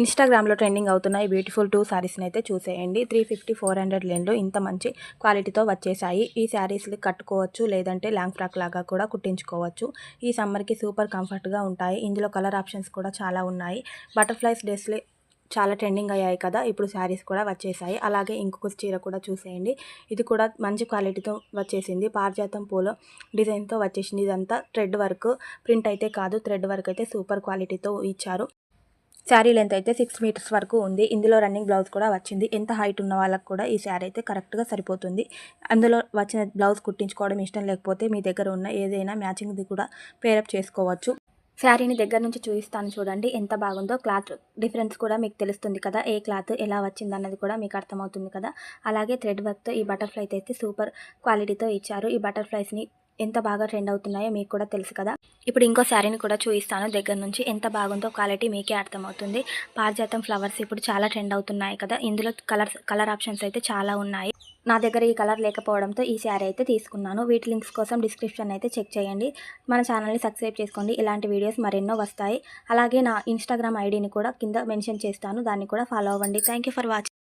ఇన్స్టాగ్రామ్లో ట్రెండింగ్ అవుతున్న ఈ బ్యూటిఫుల్ టూ శారీస్ని అయితే చూసేయండి. త్రీ ఫిఫ్టీ ఫోర్ హండ్రెడ్ లెన్లో ఇంత మంచి క్వాలిటీతో వచ్చేసాయి. ఈ శారీస్ని కట్టుకోవచ్చు లేదంటే లాంగ్ ఫ్రాక్ లాగా కూడా కుట్టించుకోవచ్చు. ఈ సమ్మర్కి సూపర్ కంఫర్ట్గా ఉంటాయి. ఇందులో కలర్ ఆప్షన్స్ కూడా చాలా ఉన్నాయి. బటర్ఫ్లైస్ డ్రెస్లే చాలా ట్రెండింగ్ అయ్యాయి కదా ఇప్పుడు శారీస్ కూడా వచ్చేసాయి. అలాగే ఇంకొక చీర కూడా చూసేయండి. ఇది కూడా మంచి క్వాలిటీతో వచ్చేసింది. పారిజాతం పూల డిజైన్తో వచ్చేసింది. ఇదంతా థ్రెడ్ వర్క్ ప్రింట్ అయితే కాదు థ్రెడ్ వర్క్ అయితే సూపర్ క్వాలిటీతో ఇచ్చారు. శారీ లెంత్ అయితే సిక్స్ మీటర్స్ వరకు ఉంది. ఇందులో రన్నింగ్ బ్లౌజ్ కూడా వచ్చింది. ఎంత హైట్ ఉన్న వాళ్ళకు కూడా ఈ శారీ అయితే కరెక్ట్గా సరిపోతుంది. అందులో వచ్చిన బ్లౌజ్ కుట్టించుకోవడం ఇష్టం లేకపోతే మీ దగ్గర ఉన్న ఏదైనా మ్యాచింగ్ది కూడా పేరప్ చేసుకోవచ్చు. శారీని దగ్గర నుంచి చూపిస్తాను చూడండి. ఎంత బాగుందో క్లాత్ డిఫరెన్స్ కూడా మీకు తెలుస్తుంది కదా. ఏ క్లాత్ ఎలా వచ్చింది అన్నది కూడా మీకు అర్థమవుతుంది కదా. అలాగే థ్రెడ్ వర్క్తో ఈ బటర్ఫ్లైస్ అయితే సూపర్ క్వాలిటీతో ఇచ్చారు. ఈ బటర్ఫ్లైస్ని ఎంత బాగా ట్రెండ్ అవుతున్నాయో మీకు కూడా తెలుసు కదా. ఇప్పుడు ఇంకో శారీని కూడా చూపిస్తాను. దగ్గర నుంచి ఎంత బాగుందో క్వాలిటీ మీకే అర్థమవుతుంది. పారిజాతం ఫ్లవర్స్ ఇప్పుడు చాలా ట్రెండ్ అవుతున్నాయి కదా. ఇందులో కలర్స్ కలర్ ఆప్షన్స్ అయితే చాలా ఉన్నాయి. నా దగ్గర ఈ కలర్ లేకపోవడంతో ఈ శారీ అయితే తీసుకున్నాను. వీటి లింక్స్ కోసం డిస్క్రిప్షన్ అయితే చెక్ చేయండి. మన ఛానల్ని సబ్స్క్రైబ్ చేసుకోండి. ఇలాంటి వీడియోస్ మరెన్నో వస్తాయి. అలాగే నా ఇన్స్టాగ్రామ్ ఐడిని కూడా కింద మెన్షన్ చేస్తాను. దాన్ని కూడా ఫాలో అవ్వండి. Thank for watching